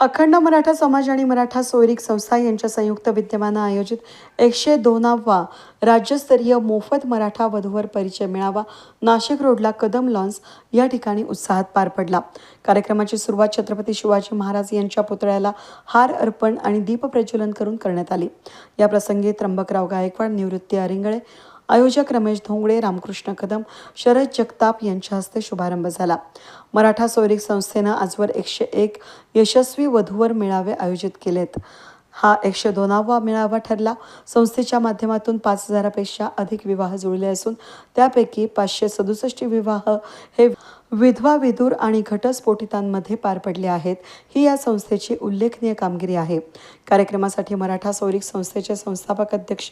अखंड मराठा समाज आणि मराठा सोयरीक संस्था यांच्या संयुक्त विद्यमानं आयोजित एकशे दोनावा राज्यस्तरीय मोफत मराठा वधूवर परिचय मिळावा नाशिक रोडला कदम लॉन्स या ठिकाणी उत्साहात पार पडला. कार्यक्रमाची सुरुवात छत्रपती शिवाजी महाराज यांच्या पुतळ्याला हार अर्पण आणि दीपप्रज्वलन करून करण्यात आली. या प्रसंगी त्र्यंबकराव गायकवाड निवृत्ती अरिंगळे आयोजक रमेश धोंगडे रामकृष्ण कदम शरद जगताप यांच्या हस्ते शुभारंभ झाला. मराठा सोयरीक संस्थेनं आजवर एकशे एक यशस्वी वधूवर मेळावे आयोजित केलेत. हा एकशे दोनावा मेळावा ठरला. संस्थेच्या माध्यमातून पाच हजारापेक्षा अधिक विवाह जुळले असून त्यापैकी पाचशे सदुसष्ट विवाह हे विधवा विदूर आणि घटस्फोटितांमध्ये पार पडले आहेत. ही या संस्थेची उल्लेखनीय कामगिरी आहे. कार्यक्रमासाठी मराठा सौरिक संस्थेचे संस्थापक अध्यक्ष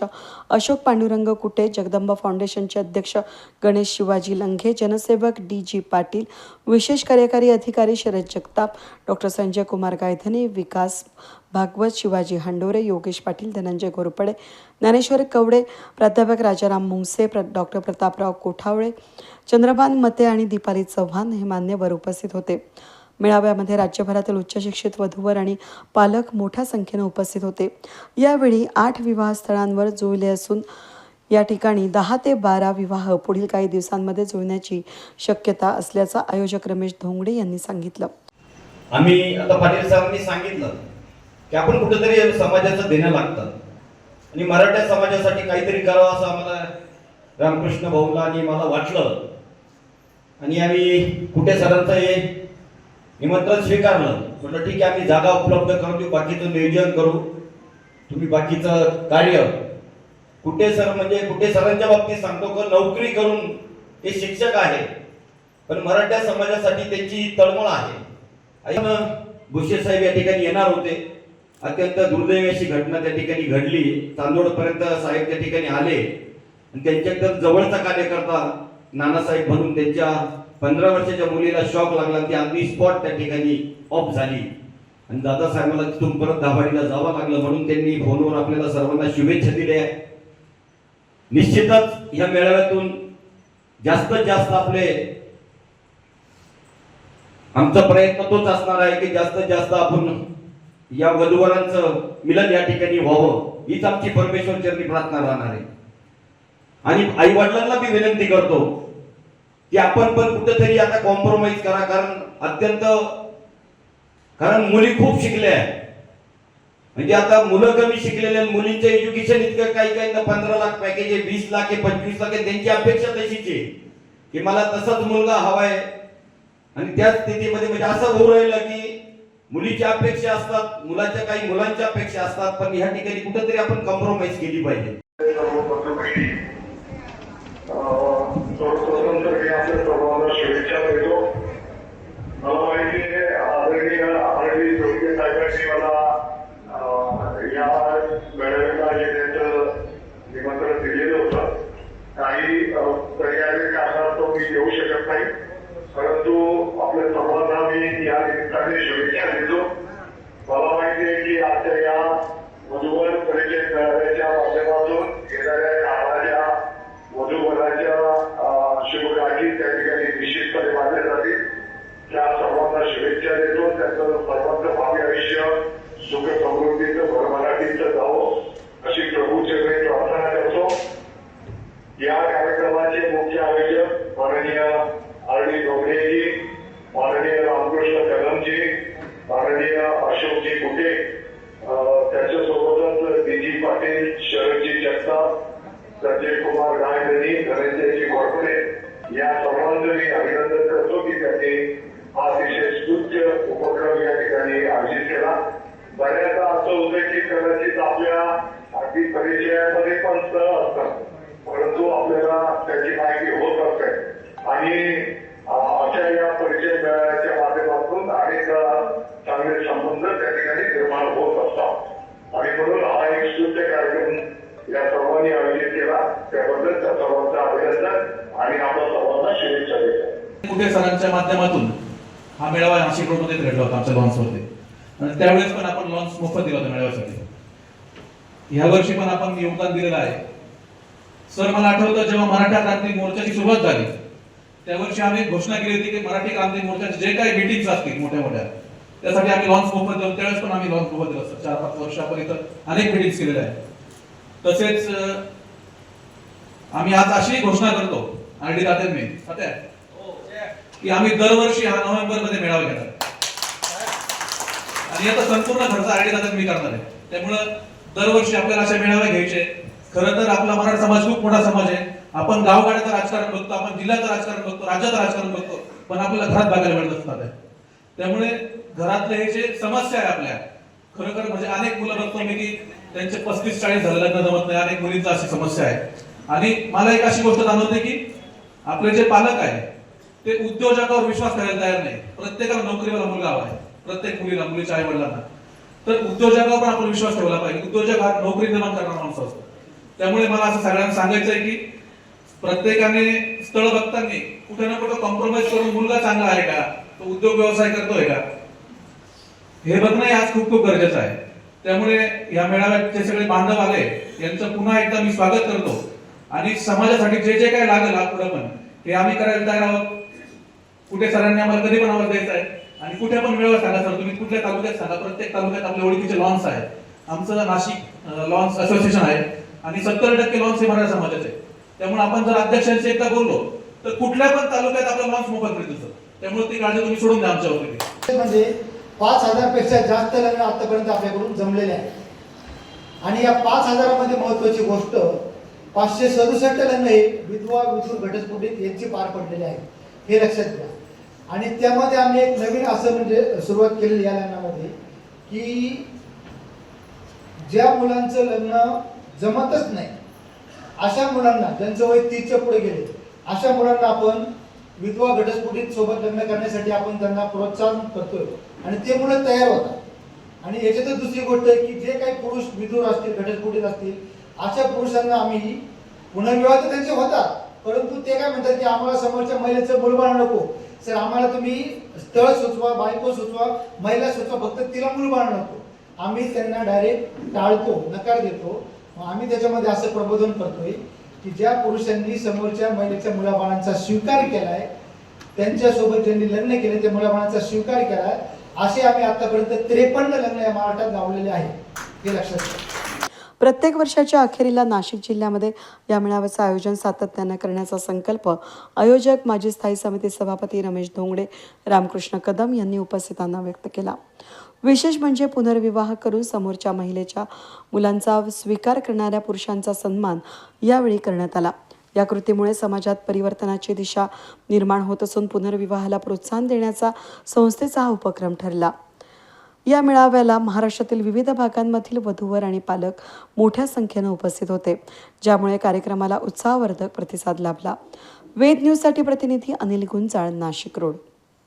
अशोक पांडुरंग कुटे जगदंबा फाउंडेशनचे अध्यक्ष गणेश शिवाजी लंघे जनसेवक डी जी पाटील विशेष कार्यकारी अधिकारी शरद जगताप डॉक्टर संजय कुमार गायधनी विकास भागवत शिवाजी हांडोरे योगेश पाटील धनंजय घोरपडे ज्ञानेश्वर कवडे प्राध्यापक राजाराम मुंगसे प्र डॉक्टर प्रतापराव कोठावळे चंद्रभान मते आणि दीपाली चव्हाण हे मान्यवर उपस्थित होते. मेळाव्यामध्ये राज्यभरातील उच्च शिक्षित वधूवर आणि पालक मोठ्या संख्येने उपस्थित होते. यावेळी आठ विवाहस्थळांवर जुळले असून या ठिकाणी दहा ते बारा विवाह पुढील काही दिवसांमध्ये जुळण्याची शक्यता असल्याचं आयोजक रमेश धोंगडे यांनी सांगितलं. आम्ही आता पाटील साहेबांनी सांगितलं. की आपण कुठेतरी समाजाचं देणं लागतं. आणि मराठा समाजासाठी काहीतरी करावं असं आम्हाला रामकृष्ण भाऊला आणि मला वाटलं. आणि आम्ही कुठे सरांचं हे निमंत्रण स्वीकारलं. म्हटलं ठीक आहे आम्ही जागा उपलब्ध करून देऊ बाकीचं नियोजन करू. तुम्ही बाकीचं कार्य. कुठे सर म्हणजे कुठे सरांच्या बाबतीत सांगतो की नोकरी करून ते शिक्षक आहे. पण मराठा समाजासाठी त्यांची तळमळ आहे. भुसे साहेब या ठिकाणी येणार होते. अत्यंत दुर्दैवी अशी घटना त्या ठिकाणी घडली. चांदोडपर्यंत साहेब त्या ठिकाणी आले. आणि त्यांच्या एकदम जवळचा कार्यकर्ता नानासाहेब म्हणून त्यांच्या पंधरा वर्षाच्या मुलीला शॉक लागला ती अगदी स्पॉट त्या ठिकाणी ऑफ झाली. आणि दादासाहेबांना तिथून परत दाभाडीला जावं लागलं म्हणून त्यांनी फोनवर आपल्याला सर्वांना शुभेच्छा दिल्या. निश्चितच या मेळाव्यातून जास्तीत जास्त आपले आमचा प्रयत्न तोच असणार आहे की जास्तीत जास्त आपण या वधूवरांचं मिलन या ठिकाणी व्हावं हीच आमची परमेश्वर चरणी प्रार्थना राहणार आहे. आणि आई वडिलांना मी विनंती करतो की आपण पण कुठेतरी आता कॉम्प्रोमाइज करा कारण अत्यंत कारण मुली खूप शिकल्या आहेत. म्हणजे आता मुलं कमी शिकलेले मुलींचं एज्युकेशन इतकं काही काही पंधरा लाख पॅकेज आहे वीस लाख आहे पंचवीस लाख आहे त्यांची अपेक्षा तशीच आहे की मला तसाच मुलगा हवाय. आणि त्या स्थितीमध्ये म्हणजे असं होऊ राहिलं की मुलीच्या अपेक्षा असतात मुलाच्या काही मुलांच्या अपेक्षा असतात पण ह्या ठिकाणी कुठेतरी आपण कॉम्प्रोमाइज केली पाहिजे. या तर मी आपल्या सर्वांना शुभेच्छा देतो मला माहिती आहे आदरणीय आरडी जोडके साहेबांनी मला अं, या मेळाव्याला येण्याचं निमंत्रण दिलेलं होतं काही अं, पर्यायी कारणास्तव मी येऊ शकत नाही परंतु आपल्या सर्वांना मी या निमित्ताने शुभेच्छा देतो मला माहिती आहे की आजच्या या वधूवर परिचय मेळाव्याच्या माध्यमातून येणाऱ्या काळाच्या वधूवराच्या अं, शुभगाठी त्या ठिकाणी निश्चितपणे मानल्या जातील त्या सर्वांना शुभेच्छा देतो त्यांचं सर्वांचं भावी आयुष्य सुख समृद्धीचं भरभराटीचं जावं अशी प्रभूचे मी प्रार्थना करतो या कार्यक्रमाचे मुख्य आयोजक माननीय आर डी डोंगरेजी माननीय रामकृष्ण कदमजी माननीय अशोकजी कुटे अं, त्याच्यासोबतच डी जी पाटील शरदजी जगताप संजय कुमार गायधनी धनंजयजी घोरपडे या सर्वांचं मी अभिनंदन करतो की त्यांनी हा अतिशय स्तुत्य उपक्रम या ठिकाणी आयोजित केला. बऱ्याचदा असं होतं की कदाचित आपल्या अगदी परिचयामध्ये पण स्थळ असतात आणि सर्वांना शुभेच्छा देतो. कुठे सरांच्या माध्यमातून हा मेळावा नाशिक रोडमध्येच घडला होता आमच्या लॉन्सवरती आणि त्यावेळेस पण आपण लॉन्च मोफत दिला होता मेळाव्यासाठी. ह्या वर्षी पण आपण योगदान दिलेलं आहे. सर मला आठवतं जेव्हा मराठा क्रांती मोर्चाची सुरुवात झाली त्या वर्षी आम्ही घोषणा केली होती की मराठी क्रांती मोर्चाचे जे काही मिटिंग्स असतील मोठ्या मोठ्या त्यासाठी आम्ही लॉन्च मोफत दिलं त्यावेळेस पण आम्ही लॉन्च मोफत दिलं. चार पाच वर्षापर्यंत अनेक मिटिंग्स केलेल्या आहेत. तसेच आम्ही आज अशी घोषणा करतो आर डी तात्यांनी तात्या, की आम्ही दरवर्षी हा नोव्हेंबरमध्ये मेळावा घेणार आणि याचा संपूर्ण खर्च आर डी मी करणार आहे. त्यामुळं दरवर्षी आपल्याला असे मेळावे घ्यायचे. खरं तर आपला मराठा समाज खूप मोठा समाज आहे. आपण गावगाड्याचं राजकारण बघतो आपण जिल्ह्याचं राजकारण बघतो राज्याचं राजकारण बघतो पण आपल्याला घरात बघायला मिळत असतात. त्यामुळे घरातले हे जे समस्या आहे आपल्या खरोखर म्हणजे अनेक मुलं बघतो मी की त्यांचे पस्तीस चाळीस झालं लग्न जमत नाही अनेक मुलींचा अशी समस्या आहे. आणि मला एक अशी गोष्ट जाणवते की आपले जे पालक आहे ते उद्योजकावर विश्वास करायला तयार नाही प्रत्येकाला नोकरीवाला मुलगा हवा आहे प्रत्येक मुलीला मुलीच्या आई वडिलांना तर उद्योजकावर पण आपण विश्वास ठेवला पाहिजे. उद्योजक हा नोकरी निर्माण करणारा माणूस असतो. त्यामुळे मला असं सगळ्यांना सांगायचं आहे की प्रत्येकाने स्थळ बघताना कुठे ना कुठे कॉम्प्रोमाइज करून मुलगा चांगला आहे का? तो उद्योग व्यवसाय करतोय का? हे बघणं हे आज खूप खूप गरजेचं आहे. त्यामुळे या मेळाव्यात जे सगळे बांधव आले. यांचं पुन्हा एकदा मी स्वागत करतो. आणि समाजासाठी जे जे काही लागेल हा पुढे पण हे आम्ही करायला तयार आहोत. कुठे सरांनी आम्हाला कधी पण आवाज द्यायचा आहे. आणि कुठे पण वेळ सांगा सर तुम्ही कुठल्या तालुक्यात सांगा प्रत्येक तालुक्यात आपल्या ओळखीचे लॉन्स आहेत. आमचं नाशिक लॉन्स असोसिएशन आहे. आणि सत्तर टक्के लॉन्स हे मराठा समाजाचे त्यामुळे आपण जर अध्यक्षांशी एकदा बोललो तर कुठल्या पण तालुक्यात आपला लॉन्स मोफत मिळतो सर. त्यामुळे ती काळजी तुम्ही सोडून द्या आमच्यावरती म्हणजे पाच हजारपेक्षा जास्त लग्न आतापर्यंत आपल्याकडून जमलेले आहे आणि या पाच हजारामध्ये महत्वाची गोष्ट पाचशे सदुसष्ट लग्न हे विधवा विधूर घटस्फोटित यांची पार पडलेले आहेत. हे लक्षात घ्या. आणि त्यामध्ये आम्ही एक नवीन असं म्हणजे सुरुवात केलेली या लग्नामध्ये की ज्या मुलांचं लग्न जमतच नाही अशा मुलांना ज्यांचं वय तीसच्या पुढे गेले अशा मुलांना आपण विधवा घटस्फोटित सोबत लग्न करण्यासाठी आपण त्यांना प्रोत्साहन करतोय. आणि ते मुलं तयार होतात. आणि याच्यातच दुसरी गोष्ट आहे की जे काही पुरुष विधूर असतील घटस्फोटित असतील अशा पुरुषांना आम्ही पुनर्विवाह तर त्यांचे होतात परंतु ते काय म्हणतात की आम्हाला समोरच्या महिलेचं मुलबाळ नको. सर आम्हाला तुम्ही स्थळ सुचवा बायको सुचवा महिला सुचवा फक्त तिला मुलबाळ नको. आम्ही त्यांना डायरेक्ट टाळतो नकार देतो. आम्ही त्याच्यामध्ये असं प्रबोधन करतोय की ज्या पुरुषांनी समोरच्या महिलेच्या मुलाबाळांचा स्वीकार केलाय त्यांच्यासोबत ज्यांनी लग्न केले त्या मुलाबाळांचा स्वीकार केलाय असे आम्ही आतापर्यंत त्रेपन्न लग्न या महाराष्ट्रात लावलेले आहे. हे लक्षात घ्या प्रत्येक वर्षाच्या अखेरीला नाशिक जिल्ह्यामध्ये या मेळाव्याचं आयोजन सातत्यानं करण्याचा संकल्प आयोजक माजी स्थायी समिती सभापती रमेश धोंगडे रामकृष्ण कदम यांनी उपस्थितांना व्यक्त केला. विशेष म्हणजे पुनर्विवाह करून समोरच्या महिलेच्या मुलांचा स्वीकार करणाऱ्या पुरुषांचा सन्मान यावेळी करण्यात आला. या कृतीमुळे समाजात परिवर्तनाची दिशा निर्माण होत असून पुनर्विवाहाला प्रोत्साहन देण्याचा संस्थेचा हा उपक्रम ठरला. या मेळाव्याला महाराष्ट्रातील विविध भागांमधील वधूवर आणि पालक मोठ्या संख्येनं उपस्थित होते ज्यामुळे कार्यक्रमाला उत्साहवर्धक प्रतिसाद लाभला. वेद न्यूजसाठी प्रतिनिधी अनिल गुंजाळ नाशिक रोड.